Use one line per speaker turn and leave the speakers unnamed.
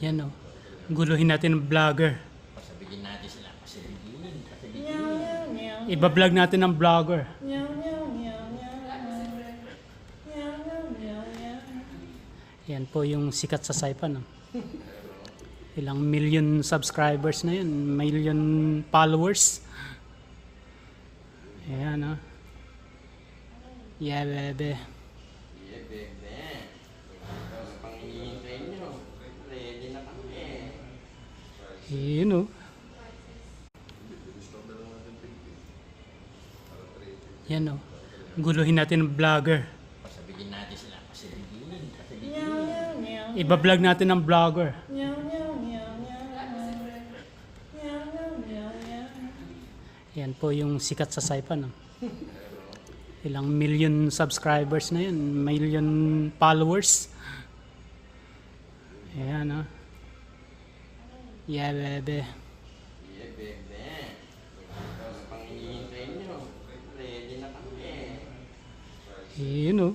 Yan o. Guluhin natin ang vlogger.
Pasabigin natin sila. Pasabigin. Pasabigin.
Iba-vlog natin ang vlogger. Yan po yung sikat sa Saipan. No? Ilang million subscribers na yun. Million followers. Ayan o. Yeah, bebe.
Yeah, bebe. Ano pang hinihintay nyo? Ready na kami.
Yun o. Yan o. Guluhin natin ang vlogger.
Pasabigin natin sila. Pasabigin. Pasabigin.
Iba-vlog natin ang vlogger. Yan po yung sikat sa Saipan. No? Ilang million subscribers na yun. Million followers. Ayan o. Yeah, bebe.
Yeah, bebe. Pang hinihintay nyo? Ready na kami.
Yun o.